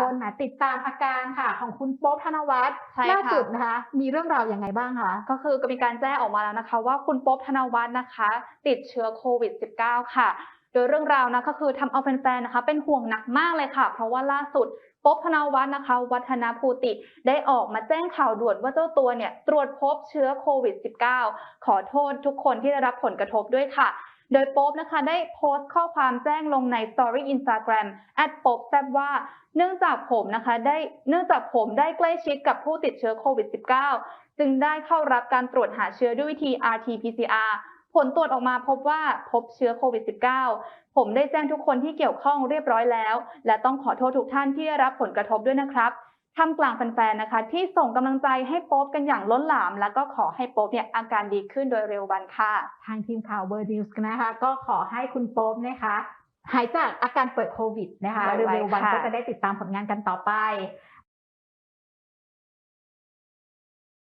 คนนะติดตามอาการค่ะของคุณโป๊บธนวัฒน์ใช่ค่ะล่าสุดนะคะ มีเรื่องราวยังไงบ้างคะก็คือก็มีการแจ้งออกมาแล้วนะคะ ว่าคุณโป๊บธนวัฒน์นะคะ ติดเชื้อโควิด -19 ค่ะ โดยเรื่องราวนะก็คือทำเอาแฟนๆนะคะ เป็นห่วงหนักมากเลยค่ะ เพราะว่าล่าสุดโป๊บธนวัฒน์นะคะ วัฒนภูติได้ออกมาแจ้งข่าวด่วนว่าเจ้าตัวเนี่ยตรวจพบเชื้อโควิด -19 ขอโทษทุกคนที่ได้รับผลกระทบด้วยค่ะ โดยโป๊บนะคะได้โพสต์ข้อความแจ้งลงใน Story Instagram แอดโป๊บแซบว่าเนื่องจากผมนะคะได้เนื่องจากผมได้ใกล้ชิดกับผู้ติดเชื้อโควิด -19 จึงได้เข้ารับการตรวจหาเชื้อด้วยวิธี RT-PCR ผลตรวจออกมาพบว่าพบเชื้อโควิด -19 ผมได้แจ้งทุกคนที่เกี่ยวข้องเรียบร้อยแล้ว และต้องขอโทษทุกท่านที่ได้รับผลกระทบด้วยนะครับ ท่ามกลางแฟนๆนะคะ ที่ส่งกำลังใจให้โป๊บกันอย่างล้นหลาม แล้วก็ขอให้โป๊บเนี่ยอาการดีขึ้นโดยเร็ววันค่ะ ทางทีมข่าวเบอร์ดิวส์นะคะ ก็ขอให้คุณโป๊บนะคะหายจากอาการป่วยโควิดนะคะไวๆเร็วๆวันค่ะก็จะได้ติดตามผลงานกันต่อไป